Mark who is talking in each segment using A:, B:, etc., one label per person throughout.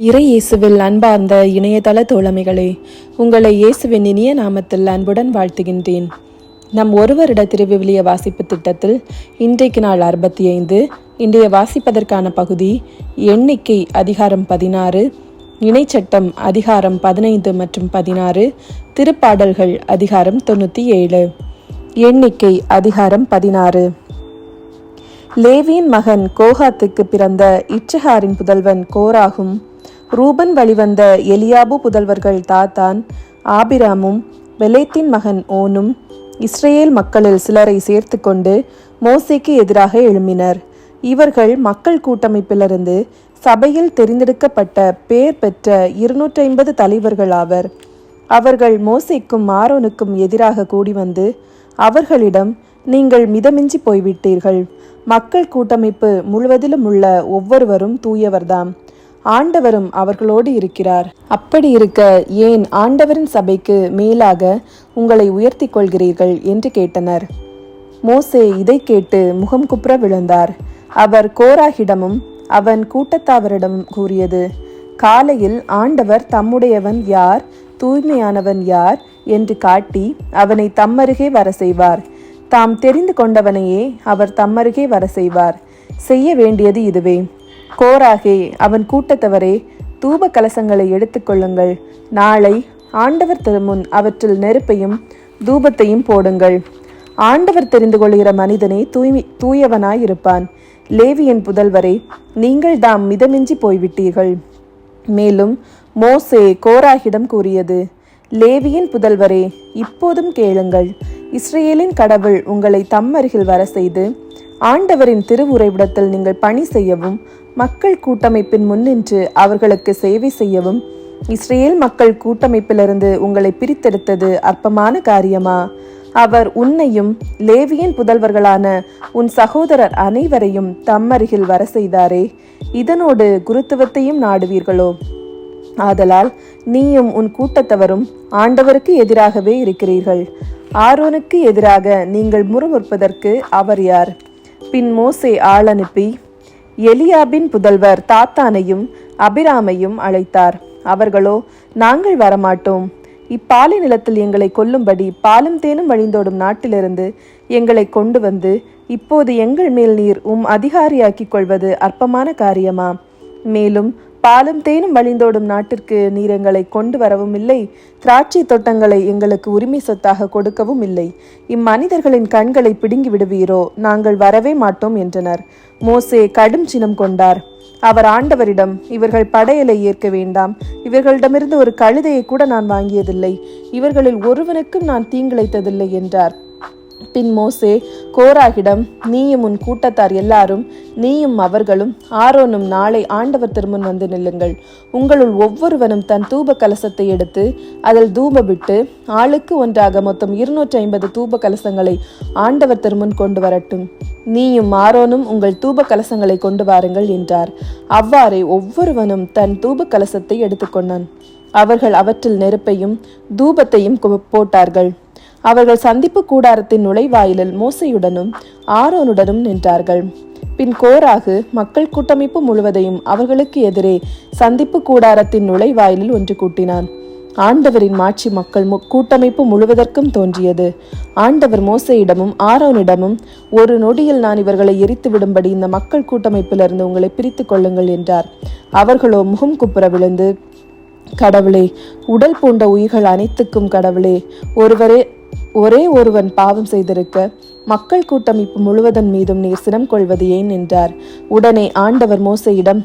A: இறை இயேசுவில் அன்பார்ந்த இணையதள தோழமைகளே உங்களை இயேசுவின் இனிய நாமத்தில் அன்புடன் வாழ்த்துகின்றேன். நம் ஒருவரிட திருவிவிலிய வாசிப்பு திட்டத்தில் இன்றைக்கு நாள் அறுபத்தி ஐந்து இன்றைய வாசிப்பதற்கான பகுதி எண்ணிக்கை அதிகாரம் பதினாறு இணைச்சட்டம் அதிகாரம் பதினைந்து மற்றும் பதினாறு திருப்பாடல்கள் அதிகாரம் தொண்ணூற்றி ஏழு எண்ணிக்கை அதிகாரம் பதினாறு. லேவியின் மகன் கோகாத்துக்கு பிறந்த இச்சகாரின் புதல்வன் கோராகும். ரூபன் வழிவந்த எலியாபு புதல்வர்கள் தாத்தான் ஆபிராமும் வெலேத்தின் மகன் ஓனும் இஸ்ரேல் மக்களில் சிலரை சேர்த்து கொண்டு மோசேக்கு எதிராக எழும்பினர். இவர்கள் மக்கள் கூட்டமைப்பிலிருந்து சபையில் தெரிந்தெடுக்கப்பட்ட பேர் பெற்ற இருநூற்றி ஐம்பது தலைவர்கள் ஆவர். அவர்கள் மோசைக்கும் ஆரோனுக்கும் எதிராக கூடி வந்து அவர்களிடம் நீங்கள் மிதமிஞ்சி போய்விட்டீர்கள். மக்கள் கூட்டமைப்பு முழுவதிலும் உள்ள ஒவ்வொருவரும் தூயவர்தாம். ஆண்டவரும் அவர்களோடு இருக்கிறார். அப்படி இருக்க ஏன் ஆண்டவரின் சபைக்கு மேலாக உங்களை உயர்த்தி கொள்கிறீர்கள் என்று கேட்டனர். மோசே இதை கேட்டு முகம் குப்புற விழுந்தார். அவர் கோராகிடமும் அவன் கூட்டத்தாவரிடமும் கூறியது காலையில் ஆண்டவர் தம்முடையவன் யார் தூய்மையானவன் யார்? என்று காட்டி அவனை தம்மருகே வர செய்வார் தாம் தெரிந்து கொண்டவனையே அவர் தம்மருகே வர செய்வார் செய்ய வேண்டியது இதுவே. கோராகே அவன் கூட்டத்தவரே தூப கலசங்களை எடுத்துக்கொள்ளுங்கள் நாளை ஆண்டவர் திருமுன் அவற்றில் நெருப்பையும் தூபத்தையும் போடுங்கள். ஆண்டவர் தெரிந்து கொள்கிற மனிதனே தூய்மை தூயவனாயிருப்பான். லேவியின் புதல்வரே நீங்கள் தாம் மிதமிஞ்சி போய்விட்டீர்கள். மேலும் மோசே கோராகிடம் கூறியது லேவியின் புதல்வரே இப்போதும் கேளுங்கள். இஸ்ரேலின் கடவுள் உங்களை தம்மருகில் வர செய்து ஆண்டவரின் திருவுறைவிடத்தில் நீங்கள் பணி செய்யவும் மக்கள் கூட்டமைப்பின் முன்னின்று அவர்களுக்கு சேவை செய்யவும் இஸ்ரேல் மக்கள் கூட்டமைப்பிலிருந்து உங்களை பிரித்தெடுத்தது அற்பமான காரியமா? அவர் உன்னையும் லேவியின் புதல்வர்களான உன் சகோதரர் அனைவரையும் தம்மருகில் வர செய்தாரே. இதனோடு குருத்துவத்தையும் நாடுவீர்களோ? ஆதலால் நீயும் உன் கூட்டத்தவரும் ஆண்டவருக்கு எதிராகவே இருக்கிறீர்கள். ஆரோனுக்கு எதிராக நீங்கள் முறுமுறுப்பதற்கு அவர் யார்? பின் மோசே ஆள் அனுப்பி எலியாபின் புதல்வர் தாத்தானையும் அபிராமையும் அழைத்தார். அவர்களோ நாங்கள் வரமாட்டோம். இப்பாலை நிலத்தில் எங்களை கொல்லும்படி பாலும் தேனும் வழிந்தோடும் நாட்டிலிருந்து எங்களை கொண்டு வந்து இப்போது எங்கள் மேல் நீர் உம் அதிகாரியாக்கிக் கொள்வது அற்பமான காரியமா? மேலும் பாலும் தேனும் வழிந்தோடும் நாட்டிற்கு நீர் எங்களை கொண்டு வரவும் இல்லை. திராட்சை தோட்டங்களை எங்களுக்கு உரிமை சொத்தாக கொடுக்கவும் இல்லை. இம்மனிதர்களின் கண்களை பிடுங்கி விடுவீரோ? நாங்கள் வரவே மாட்டோம் என்றனர். மோசே கடும் சினம் கொண்டார். அவர் ஆண்டவரிடம் இவர்கள் படையலை ஏற்க வேண்டாம். இவர்களிடமிருந்து ஒரு கழுதையை கூட நான் வாங்கியதில்லை. இவர்களில் ஒருவனுக்கும் நான் தீங்கிழைத்ததில்லை என்றார். பின் மோசே கோராகிடம் நீயும் உன் கூட்டத்தார் எல்லாரும் நீயும் அவர்களும் ஆரோனும் நாளை ஆண்டவர் திருமுன் வந்து நில்லுங்கள். உங்களுள் ஒவ்வொருவனும் தன் தூப கலசத்தை எடுத்து அதில் தூபமிட்டு ஆளுக்கு ஒன்றாக மொத்தம் இருநூற்றி ஐம்பது தூப கலசங்களை ஆண்டவர் திருமுன் கொண்டு வரட்டும். நீயும் ஆரோனும் உங்கள் தூப கலசங்களை கொண்டு வாருங்கள் என்றார். அவ்வாறே ஒவ்வொருவனும் தன் தூப கலசத்தை எடுத்துக்கொண்டான். அவர்கள் அவற்றில் நெருப்பையும் தூபத்தையும் போட்டார்கள். அவர்கள் சந்திப்பு கூடாரத்தின் நுழைவாயிலில் மோசையுடனும் ஆரோனுடனும் நின்றார்கள். பின் கோராகு மக்கள் கூட்டமைப்பு முழுவதையும் அவர்களுக்கு எதிரே சந்திப்பு கூடாரத்தின் நுழைவாயிலில் ஒன்று கூட்டினான். ஆண்டவரின் மாட்சி மக்கள் மு- கூட்டமைப்பு முழுவதற்கும் தோன்றியது. ஆண்டவர் மோசையிடமும் ஆரோனிடமும் ஒரு நொடியில் நான் இவர்களை எரித்து விடும்படி இந்த மக்கள் கூட்டமைப்பிலிருந்து உங்களை பிரித்துக் கொள்ளுங்கள் என்றார். அவர்களோ முகம் குப்புற விழுந்து கடவுளே உடல் பூண்ட உயிர்கள் அனைத்துக்கும் கடவுளே ஒருவரே ஒரே ஒருவன் பாவம் செய்திருக்க மக்கள் கூட்டமைப்பு முழுவதன் மீதும் நீர் சினம் கொள்வது ஏன் என்றார். உடனே ஆண்டவர் மோசையிடம்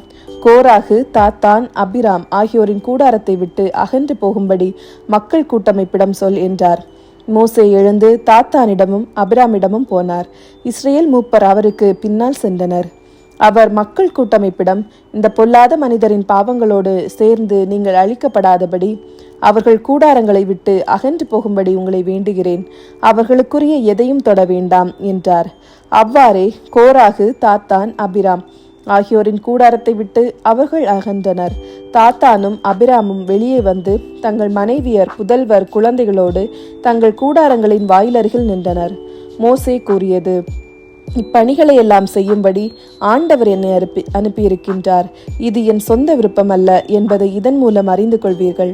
A: கோராகு தாத்தான் அபிராம் ஆகியோரின் கூடாரத்தை விட்டு அகன்று போகும்படி மக்கள் கூட்டமைப்பிடம் சொல் என்றார். மோசே எழுந்து தாத்தானிடமும் அபிராமிடமும் போனார். இஸ்ரேல் மூப்பர் அவருக்கு பின்னால் சென்றனர். அவர் மக்கள் கூட்டமைப்பிடம் இந்த பொல்லாத மனிதரின் பாவங்களோடு சேர்ந்து நீங்கள் அழிக்கப்படாதபடி அவர்கள் கூடாரங்களை விட்டு அகன்று போகும்படி உங்களை வேண்டுகிறேன். அவர்களுக்குரிய எதையும் தொட வேண்டாம் என்றார். அவ்வாறே கோராகு தாத்தான் அபிராம் ஆகியோரின் கூடாரத்தை விட்டு அவர்கள் அகன்றனர். தாத்தானும் அபிராமும் வெளியே வந்து தங்கள் மனைவியர் புதல்வர் குழந்தைகளோடு தங்கள் கூடாரங்களின் வாயிலருகில் நின்றனர். மோசே கூறியது இப்பணிகளை எல்லாம் செய்யும்படி ஆண்டவர் என்னை அனுப்பி அனுப்பியிருக்கின்றார். இது என் சொந்த விருப்பம் அல்ல என்பதை இதன் மூலம் அறிந்து கொள்வீர்கள்.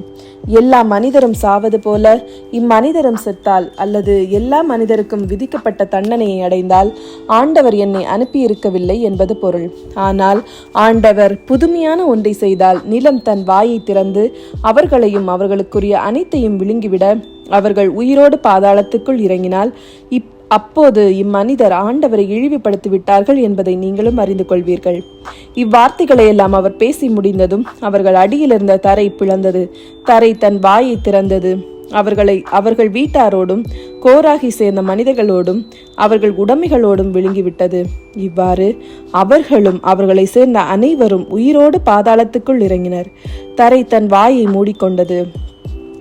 A: எல்லா மனிதரும் சாவது போல இம்மனிதரும் செத்தால் அல்லது எல்லா மனிதருக்கும் விதிக்கப்பட்ட தண்டனையை அடைந்தால் ஆண்டவர் என்னை அனுப்பியிருக்கவில்லை என்பது பொருள். ஆனால் ஆண்டவர் புதுமையான ஒன்றை செய்தால் நிலம் தன் வாயை திறந்து அவர்களையும் அவர்களுக்குரிய அனைத்தையும் விழுங்கிவிட அவர்கள் உயிரோடு பாதாளத்துக்குள் இறங்கினால் இப் அப்போது இம்மனிதர் ஆண்டவரை இழிவுபடுத்தி விட்டார்கள் என்பதை நீங்களும் அறிந்து கொள்வீர்கள். இவ்வார்த்தைகளை எல்லாம் அவர் பேசி முடிந்ததும் அவர்கள் அடியிலிருந்த தரை பிளந்தது. தரை தன் வாயை திறந்தது. அவர்களை அவர்கள் வீட்டாரோடும் கோராகி சேர்ந்த மனிதர்களோடும் அவர்கள் உடைமைகளோடும் விழுங்கிவிட்டது. இவ்வாறு அவர்களும் அவர்களை சேர்ந்த அனைவரும் உயிரோடு பாதாளத்துக்குள் இறங்கினர். தரை தன் வாயை மூடிக்கொண்டது.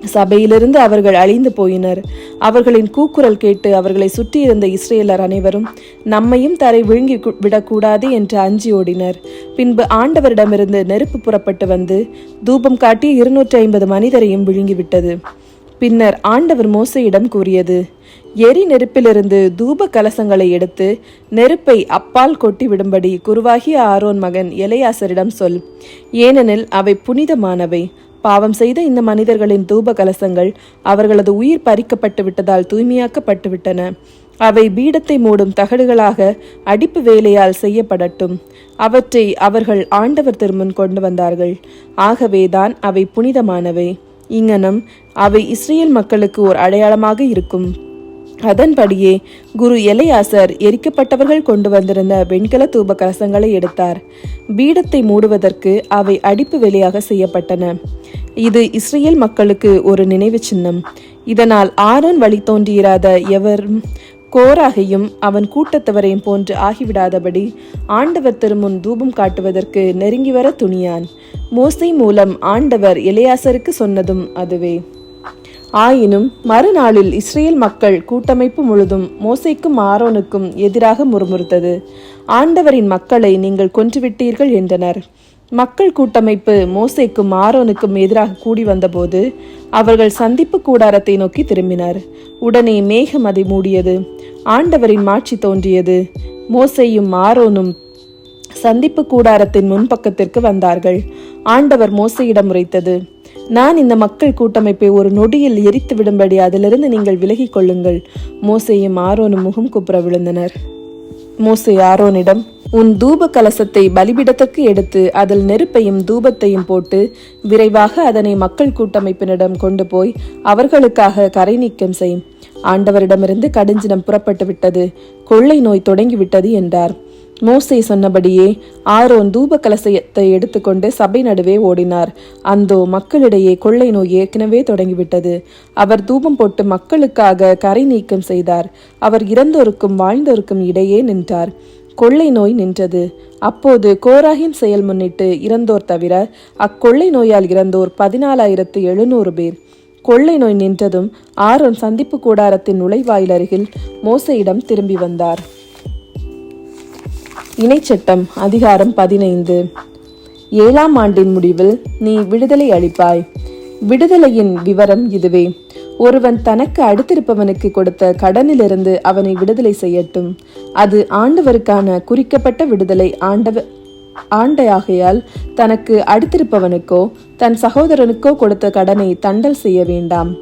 A: சபையிலிருந்து அவர்கள் அழிந்து போயினர். அவர்களின் கூக்குரல் கேட்டு அவர்களை சுற்றியிருந்த இஸ்ரேலர் அனைவரும் நம்மையும் தரை விழுங்கி விடக்கூடாது என்று அஞ்சி ஓடினர். பின்பு ஆண்டவரிடமிருந்து நெருப்பு புறப்பட்டு வந்து தூபம் காட்டி இருநூற்றி ஐம்பது மனிதரையும் விழுங்கிவிட்டது. பின்னர் ஆண்டவர் மோசையிடம் கூறியது எரி நெருப்பிலிருந்து தூப கலசங்களை எடுத்து நெருப்பை அப்பால் கொட்டி விடும்படி குருவாகிய ஆரோன் மகன் எலையாசரிடம் சொல். ஏனெனில் அவை புனிதமானவை. பாவம் செய்த இந்த மனிதர்களின் தூப கலசங்கள் அவர்களது உயிர் பறிக்கப்பட்டு விட்டதால் தூய்மையாக்கப்பட்டு விட்டன அவை பீடத்தை மூடும் தகடுகளாக அடிப்பு வேலையால் செய்யப்படட்டும். அவற்றை அவர்கள் ஆண்டவர் திருமுன் கொண்டு வந்தார்கள். ஆகவேதான் அவை புனிதமானவை. இங்ஙனம் அவை இஸ்ரேல் மக்களுக்கு ஒரு அடையாளமாக இருக்கும். அதன்படியே குரு எலையாசர் எரிக்கப்பட்டவர்கள் கொண்டு வந்திருந்த வெண்கல தூப கலசங்களை எடுத்தார். பீடத்தை மூடுவதற்கு அவை அடிப்பு வெளியாக செய்யப்பட்டன. இது இஸ்ரேல் மக்களுக்கு ஒரு நினைவு சின்னம். இதனால் ஆரோன் வழி தோன்றியிராத எவரும் கோராகையும் அவன் கூட்டத்தவரையும் போன்று ஆகிவிடாதபடி ஆண்டவர் திருமுன் தூபம் காட்டுவதற்கு நெருங்கி வர துணியான். மோசை மூலம் ஆண்டவர் இளையாசருக்கு சொன்னதும் அதுவே. ஆயினும் மறுநாளில் இஸ்ரேல் மக்கள் கூட்டமைப்பு முழுதும் மோசைக்கும் ஆரோனுக்கும் எதிராக முறுமுறுத்தது. ஆண்டவரின் மக்களை நீங்கள் கொன்றுவிட்டீர்கள் என்றனர். மக்கள் கூட்டமைப்பு மோசைக்கும் ஆரோனுக்கும் எதிராக கூடி வந்தபோது அவர்கள் சந்திப்பு கூடாரத்தை நோக்கி திரும்பினர். உடனே மேகம் அதை மூடியது. ஆண்டவரின் மாட்சி தோன்றியது. மோசையும் ஆரோனும் சந்திப்பு கூடாரத்தின் முன்பக்கத்திற்கு வந்தார்கள். ஆண்டவர் மோசையிடம் உரைத்தது. நான் இந்த மக்கள் கூட்டமைப்பை ஒரு நொடியில் எரித்து விடும்படி அதிலிருந்து நீங்கள் விலகிக் கொள்ளுங்கள். மோசையும் ஆரோனும் முகம் குப்புற விழுந்தனர். மோசை ஆரோனிடம் உன் தூப கலசத்தை பலிபிடத்துக்கு எடுத்து அதில் நெருப்பையும் தூபத்தையும் போட்டு விரைவாக அதனை மக்கள் கூட்டமைப்பினிடம் கொண்டு போய் அவர்களுக்காக கரை நீக்கம் செய். ஆண்டவரிடமிருந்து கடுஞ்சினம் புறப்பட்டு விட்டது கொள்ளை நோய் தொடங்கிவிட்டது என்றார். மோசை சொன்னபடியே ஆரோன் தூப கலசத்தை எடுத்துக்கொண்டு சபை நடுவே ஓடினார். அந்தோ மக்களிடையே கொள்ளை நோய் ஏற்கனவே தொடங்கிவிட்டது. அவர் தூபம் போட்டு மக்களுக்காக கரை நீக்கம் செய்தார். அவர் இறந்தோருக்கும் வாழ்ந்தோருக்கும் இடையே நின்றார். கொள்ளை நோய் நின்றது. அப்போது கோராகின் செயல் முன்னிட்டு இறந்தோர் தவிர அக்கொள்ளை நோயால் இறந்தோர் பதினாலாயிரத்து எழுநூறு பேர். கொள்ளை நோய் நின்றதும் ஆரோன் சந்திப்பு கூடாரத்தின் நுழைவாயில் அருகில் மோசையிடம் திரும்பி வந்தார். இணைச்சட்டம் அதிகாரம் பதினைந்து. ஏழாம் ஆண்டின் முடிவில் நீ விடுதலை அளிப்பாய். விடுதலையின் விவரம் இதுவே. ஒருவன் தனக்கு அடுத்திருப்பவனுக்கு கொடுத்த கடனிலிருந்து அவனை விடுதலை செய்யட்டும். அது ஆண்டவருக்கான குறிக்கப்பட்ட விடுதலை ஆண்டவ ஆண்டையாகையால் தனக்கு அடுத்திருப்பவனுக்கோ தன் சகோதரனுக்கோ கொடுத்த கடனை தண்டல் செய்ய வேண்டாம்.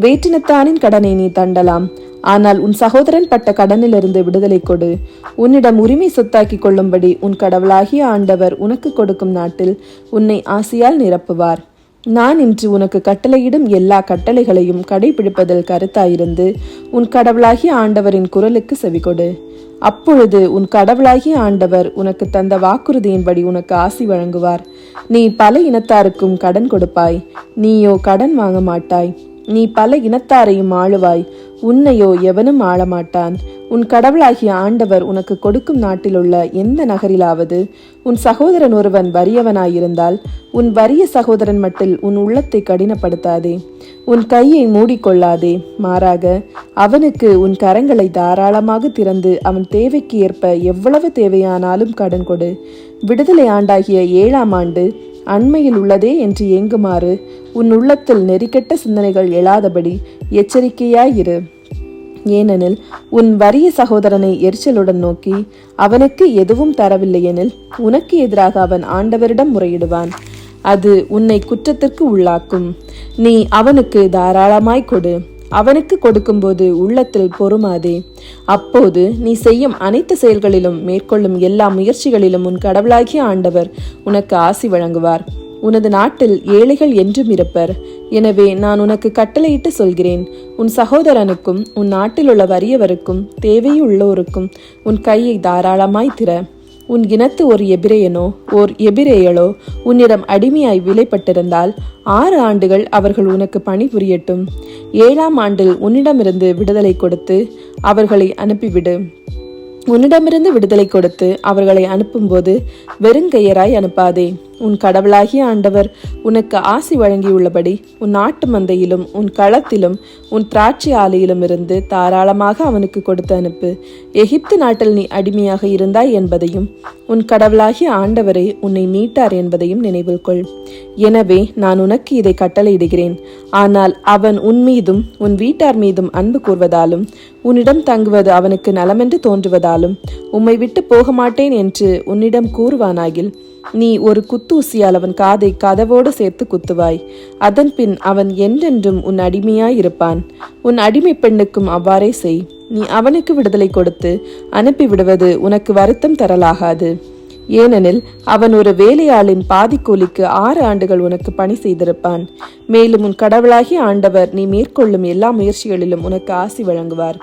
A: வேற்றினத்தானின் கடனை நீ தண்டலாம். ஆனால் உன் சகோதரன் பட்ட கடனிலிருந்து விடுதலை கொடு. உன்னிடம் உரிமை சொத்தாக்கிக் கொள்ளும்படி உன் கடவுளாகிய ஆண்டவர் உனக்கு கொடுக்கும் நாட்டில் உன்னை ஆசையால் நிரப்புவார். நான் இன்று உனக்கு கட்டளையிடும் எல்லா கட்டளைகளையும் கடைபிடிப்பதில் கருத்தாயிருந்து உன் கடவுளாகிய ஆண்டவரின் குரலுக்கு செவிகொடு. அப்பொழுது உன் கடவுளாகிய ஆண்டவர் உனக்கு தந்த வாக்குறுதியின்படி உனக்கு ஆசி வழங்குவார். நீ பல இனத்தாருக்கும் கடன் கொடுப்பாய். நீயோ கடன் வாங்க மாட்டாய். நீ பல இனத்தாரையும் ஆளுவாய். உன்னையோ எவனும் ஆளமாட்டான். உன் கடவுளாகிய ஆண்டவர் உனக்கு கொடுக்கும் நாட்டிலுள்ள எந்த நகரிலாவது உன் சகோதரன் ஒருவன் வறியவனாயிருந்தால் உன் வறிய சகோதரன் மட்டில் உன் உள்ளத்தை கடினப்படுத்தாதே. உன் கையை மூடிக்கொள்ளாதே. மாறாக அவனுக்கு உன் கரங்களை தாராளமாக திறந்து அவன் தேவைக்கு ஏற்ப எவ்வளவு தேவையானாலும் கடன் கொடு. விடுதலை ஆண்டாகிய ஏழாம் ஆண்டு அண்மையில் உள்ளதே என்று ஏங்குமாறு உன் உள்ளத்தில் நெறிக்கெட்ட சிந்தனைகள் எழாதபடி எச்சரிக்கையாயிரு. ஏனெனில் உன் வறிய சகோதரனை எரிச்சலுடன் நோக்கி அவனுக்கு எதுவும் தரவில்லை எனில் உனக்கு எதிராக அவன் ஆண்டவரிடம் முறையிடுவான். அது உன்னை குற்றத்திற்கு உள்ளாக்கும். நீ அவனுக்கு தாராளமாய் கொடு. அவனுக்கு கொடுக்கும்போது உள்ளத்தில் பொறுமாதே. அப்போது நீ செய்யும் அனைத்து செயல்களிலும் மேற்கொள்ளும் எல்லா முயற்சிகளிலும் உன் கடவுளாகிய ஆண்டவர் உனக்கு ஆசி வழங்குவார். உனது நாட்டில் ஏழைகள் என்றும் இருப்பர். எனவே நான் உனக்கு கட்டளையிட்டு சொல்கிறேன். உன் சகோதரனுக்கும் உன் நாட்டில் உள்ள வறியவருக்கும் தேவையுள்ளோருக்கும் உன் கையை தாராளமாய் திற. உன் இனத்து ஒரு எபிரேயனோ ஓர் எபிரேயலோ உன்னிடம் அடிமையாய் விலைப்பட்டிருந்தால் ஆறு ஆண்டுகள் அவர்கள் உனக்கு பணிபுரியட்டும் ஏழாம் ஆண்டில் உன்னிடமிருந்து விடுதலை கொடுத்து அவர்களை அனுப்பிவிடு. உன்னிடமிருந்து விடுதலை கொடுத்து அவர்களை அனுப்பும்போது வெறுங்கையராய் அனுப்பாதே. உன் கடவுளாகிய ஆண்டவர் உனக்கு ஆசி வழங்கியுள்ளபடி உன் நாட்டு மந்தையிலும் உன் களத்திலும் உன் திராட்சை ஆலையிலும் இருந்து தாராளமாக அவனுக்கு கொடுத்து அனுப்பு. எகிப்து நாட்டில் நீ அடிமையாக இருந்தாய் என்பதையும் உன் கடவுளாகிய ஆண்டவரை உன்னை மீட்டார் என்பதையும் நினைவில் கொள். எனவே நான் உனக்கு இதை கட்டளையிடுகிறேன். ஆனால் அவன் உன் மீதும் உன் வீட்டார் மீதும் அன்பு கூர்வதாலும் உன்னிடம் தங்குவது அவனுக்கு நலமென்று தோன்றுவதாலும் உம்மை விட்டு போக மாட்டேன் என்று உன்னிடம் கூறுவானாகில் நீ ஒரு குத்தூசியால் அவன் காதை கதவோடு சேர்த்து குத்துவாய். அதன் பின் அவன் என்றென்றும் உன் அடிமையாயிருப்பான். உன் அடிமை பெண்ணுக்கும் அவ்வாறே செய். நீ அவனுக்கு விடுதலை கொடுத்து அனுப்பிவிடுவது உனக்கு வருத்தம் தரலாகாது. ஏனெனில் அவன் ஒரு வேலையாளின் பாதிக்கூலிக்கு ஆறு ஆண்டுகள் உனக்கு பணி செய்திருப்பான். மேலும் உன் கடவுளாகிய ஆண்டவர் நீ மேற்கொள்ளும் எல்லா முயற்சிகளிலும் உனக்கு ஆசி வழங்குவார்.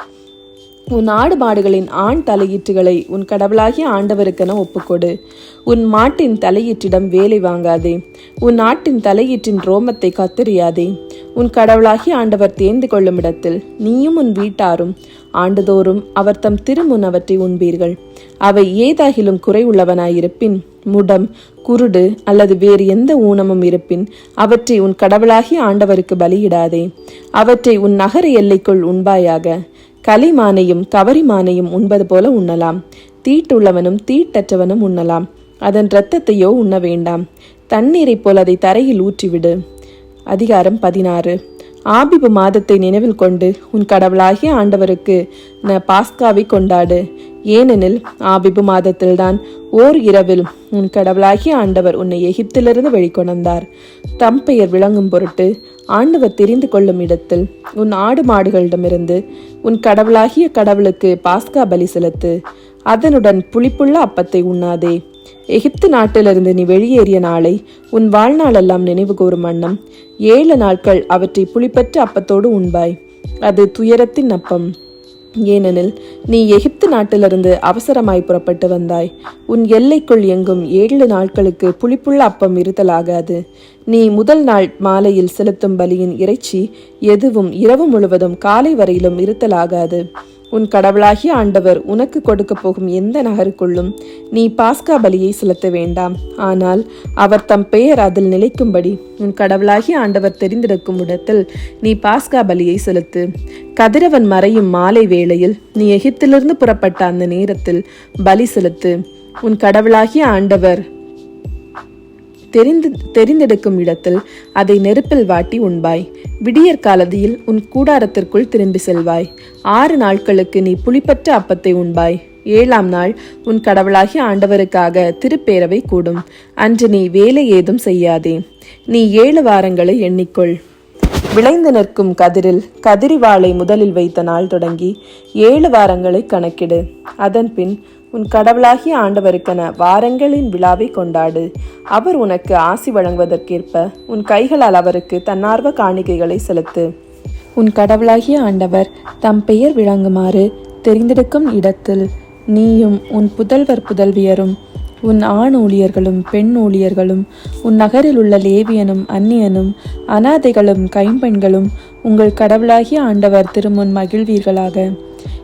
A: உன் ஆடு மாடுகளின் ஆண் தலையீற்றுகளை உன் கடவுளாகிய ஆண்டவருக்கென ஒப்புக்கொடு. உன் மாட்டின் தலையீற்றிடம் வேலை வாங்காதே. உன் நாட்டின் தலையீற்றின் ரோமத்தை கத்தறியாதே. உன் கடவுளாகிய ஆண்டவர் தேர்ந்து கொள்ளும் இடத்தில் நீயும் உன் வீட்டாரும் ஆண்டுதோறும் அவர் தம் திருமுன் அவற்றை உண்பீர்கள். அவை ஏதாகிலும் குறை உள்ளவனாயிருப்பின் முடம் குருடு அல்லது வேறு எந்த ஊனமும் இருப்பின் அவற்றை உன் கடவுளாகிய ஆண்டவருக்கு பலியிடாதே. அவற்றை உன் நகர எல்லைக்குள் உண்பாயாக. கலிமானையும் கவரிமானையும் உண்பது போல உண்ணலாம். தீட்டுள்ளவனும் தீட்டற்றவனும் உண்ணலாம். அதன் இரத்தத்தையோ உண்ண வேண்டாம். தண்ணீரைப் போல் அதை தரையில் ஊற்றிவிடு. அதிகாரம் பதினாறு. ஆபிபு மாதத்தை நினைவில் கொண்டு உன் கடவுளாகிய ஆண்டவருக்கு ந பாஸ்காவை கொண்டாடு. ஏனெனில் ஆபிபு மாதத்தில்தான் ஓர் இரவில் உன் கடவுளாகிய ஆண்டவர் உன்னை எகிப்திலிருந்து வெளிக்கொணர்ந்தார் தம் பெயர் விளங்கும் பொருட்டு ஆண்டவர் தெரிந்து கொள்ளும் இடத்தில் உன் ஆடு மாடுகளிடமிருந்து உன் கடவுளாகிய கடவுளுக்கு பாஸ்கா பலி செலுத்து. அதனுடன் புளிப்புள்ள அப்பத்தை உண்ணாதே. எகிப்து நாட்டிலிருந்து நீ வெளியேறிய நாளை உன் வாழ்நாளெல்லாம் நினைவு கூறும் வண்ணம். ஏழு நாட்கள் அவற்றை புளிப்பற்ற அப்பத்தோடு உண்பாய். அது துயரத்தின் அப்பம். ஏனெனில் நீ எகிப்து நாட்டிலிருந்து அவசரமாய் புறப்பட்டு வந்தாய். உன் எல்லைக்குள் எங்கும் ஏழு நாட்களுக்கு புளிப்புள்ள அப்பம் இருத்தலாகாது. நீ முதல் நாள் மாலையில் செலுத்தும் பலியின் இறைச்சி எதுவும் இரவு முழுவதும் காலை வரையிலும் இருத்தலாகாது. உன் கடவுளாகிய ஆண்டவர் உனக்கு கொடுக்க போகும் எந்த நகருக்குள்ளும் நீ பாஸ்கா பலியை செலுத்த வேண்டாம். ஆனால் அவர் தம் பெயர் அதில் நிலைக்கும்படி உன் கடவுளாகிய ஆண்டவர் தெரிந்திருக்கும் இடத்தில் நீ பாஸ்கா பலியை செலுத்து. கதிரவன் மறையும் மாலை வேளையில் நீ எகிப்திலிருந்து புறப்பட்ட அந்த நேரத்தில் பலி செலுத்து. உன் கடவுளாகிய ஆண்டவர் தெரிந்து தெரிந்தெடுக்கும் இடத்தில் அதை நெருப்பில் வாட்டி உண்பாய். விடியற் காலதியில் உன் கூடாரத்திற்குள் திரும்பி செல்வாய். ஆறு நாட்களுக்கு நீ புளிப்பற்ற அப்பத்தை உண்பாய். ஏழாம் நாள் உன் கடவுளாகிய ஆண்டவருக்காக திருப்பேரவை கூடும். அன்று நீ வேலை ஏதும் செய்யாதே. நீ ஏழு வாரங்களை எண்ணிக்கொள். விளைந்து நிற்கும் கதிரில் கதிரிவாளை முதலில் வைத்த நாள் தொடங்கி ஏழு வாரங்களை கணக்கிடு. அதன்பின் உன் கடவுளாகிய ஆண்டவருக்கென வாரங்களின் விழாவை கொண்டாடு. அவர் உனக்கு ஆசி வழங்குவதற்கேற்ப உன் கைகளால் அவருக்கு தன்னார்வ காணிக்கைகளை செலுத்து. உன் கடவுளாகிய ஆண்டவர் தம் பெயர் விளங்குமாறு தெரிந்தெடுக்கும் இடத்தில் நீயும் உன் புதல்வர் புதல்வியரும் உன் ஆண் ஊழியர்களும் பெண் ஊழியர்களும் உன் நகரில் உள்ள லேவியனும் அந்நியனும் அனாதைகளும் கைம்பெண்களும் உங்கள் கடவுளாகிய ஆண்டவர் திருமுன் மகிழ்வீர்களாக.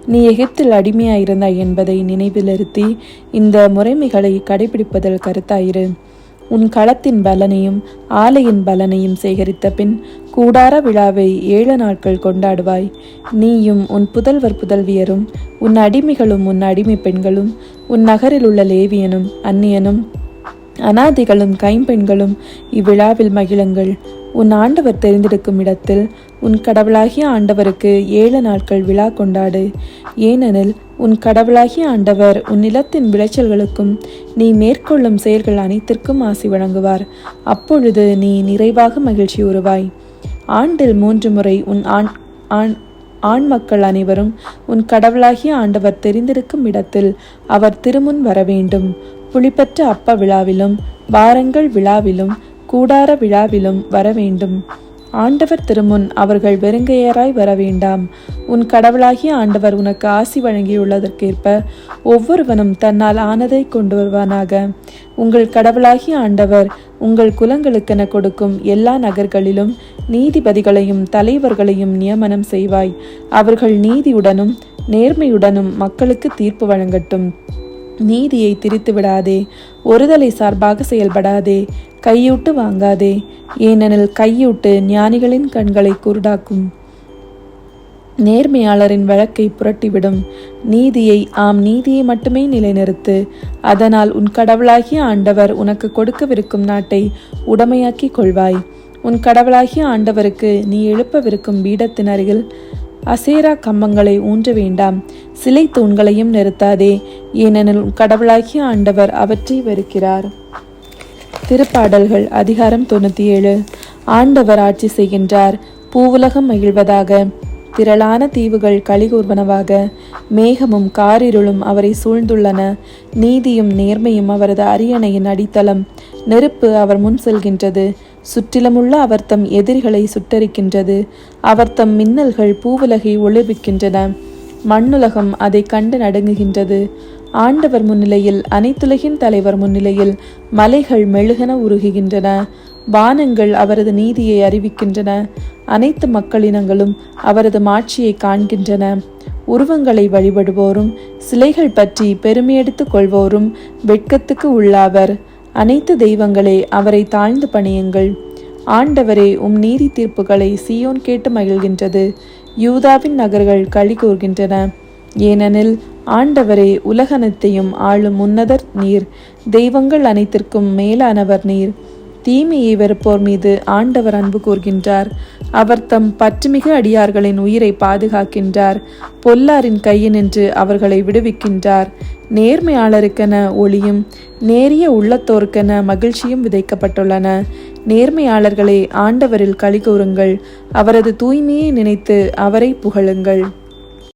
A: நீ எகிப்தில் அடிமையாயிருந்தாய் என்பதை நினைவிலிருத்தி இந்த முறைமைகளை கடைபிடிப்பதில் கருத்தாயிரு. உன் களத்தின் பலனையும் ஆலையின் பலனையும் சேகரித்த பின் கூடார விழாவை ஏழு நாட்கள் கொண்டாடுவாய். நீயும் உன் புதல்வர் புதல்வியரும் உன் அடிமைகளும் உன் அடிமை பெண்களும் உன் நகரில் உள்ள லேவியனும் அந்நியனும் அனாதிகளும் கைம்பெண்களும் இவ்விழாவில் மகிழுங்கள். உன் ஆண்டவர் தெரிந்தெடுக்கும் இடத்தில் உன் கடவுளாகிய ஆண்டவருக்கு ஏழு நாட்கள் விழா கொண்டாடு. ஏனெனில் உன் கடவுளாகிய ஆண்டவர் உன் நிலத்தின் விளைச்சல்களுக்கும் நீ மேற்கொள்ளும் செயல்கள் அனைத்திற்கும் ஆசி வழங்குவார். அப்பொழுது நீ நிறைவாக மகிழ்ச்சி உருவாய். ஆண்டில் மூன்று முறை உன் ஆண் ஆண் ஆண் மக்கள் அனைவரும் உன் கடவுளாகிய ஆண்டவர் தெரிந்திருக்கும் இடத்தில் அவர் திருமுன் வர வேண்டும். புளிப்பற்ற அப்ப விழாவிலும் வாரங்கள் விழாவிலும் கூடார விழாவிலும் வர வேண்டும். ஆண்டவர் திருமுன் அவர்கள் வெறுங்கையராய் வர வேண்டாம் உன் கடவுளாகிய ஆண்டவர் உனக்கு ஆசி வழங்கியுள்ளதற்கேற்ப ஒவ்வொருவனும் தன்னால் ஆனதை கொண்டு வருவானாக. உங்கள் கடவுளாகிய ஆண்டவர் உங்கள் குலங்களுக்கென கொடுக்கும் எல்லா நகர்களிலும் நீதிபதிகளையும் தலைவர்களையும் நியமனம் செய்வாய். அவர்கள் நீதியுடனும் நேர்மையுடனும் மக்களுக்கு தீர்ப்பு வழங்கட்டும். நீதியை திரித்து விடாதே ஒருதலை சார்பாக செயல்படாதே. கையூட்டு வாங்காதே. ஏனெனில் கையூட்டு ஞானிகளின் கண்களை குருடாக்கும். நேர்மையாளரின் வழக்கை புரட்டிவிடும். நீதியை ஆம் நீதியை மட்டுமே நிலைநிறுத்து. அதனால் உன் கடவுளாகிய ஆண்டவர் உனக்கு கொடுக்கவிருக்கும் நாட்டை உடமையாக்கி கொள்வாய். உன் கடவுளாகிய ஆண்டவருக்கு நீ எழுப்பவிருக்கும் பீடத்தின் அருகில் அசேரா கம்பங்களை ஊன்ற வேண்டாம். சிலை தூண்களையும் நிறுத்தாதே. ஏனெனில் கடவுளாகிய ஆண்டவர் அவற்றை வெறுக்கிறார். திருப்பாடல்கள் அதிகாரம் தொண்ணூற்றி ஏழு ஆண்டவர் ஆட்சி செய்கின்றார் பூவுலகம் மகிழ்வதாக. திரளான தீவுகள் கலிகூர்வனவாக. மேகமும் காரிருளும் அவரை சூழ்ந்துள்ளன. நீதியும் நேர்மையும் அவரது அரியணையின் அடித்தளம். நெருப்பு அவர் முன் செல்கின்றது. சுற்றிலுமுள்ள அவர் தம் எதிரிகளை சுட்டரிக்கின்றது. அவர் தம் மின்னல்கள் பூவுலகை ஒளிர்விக்கின்றன. மண்ணுலகம் அதை கண்டு நடுங்குகின்றது. ஆண்டவர் முன்னிலையில் அனைத்துலகின் தலைவர் முன்னிலையில் மலைகள் மெழுகென உருகுகின்றன. வானங்கள் அவரது நீதியை அறிவிக்கின்றன. அனைத்து மக்களினங்களும் அவரது மாட்சியை காண்கின்றன. உருவங்களை வழிபடுவோரும் சிலைகள் பற்றி பெருமையெடுத்துக் கொள்வோரும் வெட்கத்துக்கு உள்ளாவர். அனைத்து தெய்வங்களே அவரை தாழ்ந்து பணியுங்கள். ஆண்டவரே உம் நீதி தீர்ப்புகளை சியோன் கேட்டு மகிழ்கின்றது. யூதாவின் நகர்கள் களி கூர்கின்றன. ஏனெனில் ஆண்டவரே உலகனத்தையும் ஆளும் உன்னதர் நீர். தெய்வங்கள் அனைத்திற்கும் மேலானவர் நீர். தீமையை வெறுப்போர் மீது ஆண்டவர் அன்பு கூர்கின்றார். அவர் தம் பற்றுமிகு அடியார்களின் உயிரை பாதுகாக்கின்றார். பொல்லாரின் கையினின்று அவர்களை விடுவிக்கின்றார். நேர்மையாளருக்கென ஒளியும் நேரிய உள்ளத்தோருக்கென மகிழ்ச்சியும் விதைக்கப்பட்டுள்ளன. நேர்மையாளர்களே ஆண்டவரில் களி கூறுங்கள். அவரது தூய்மையை நினைத்து அவரை புகழுங்கள்.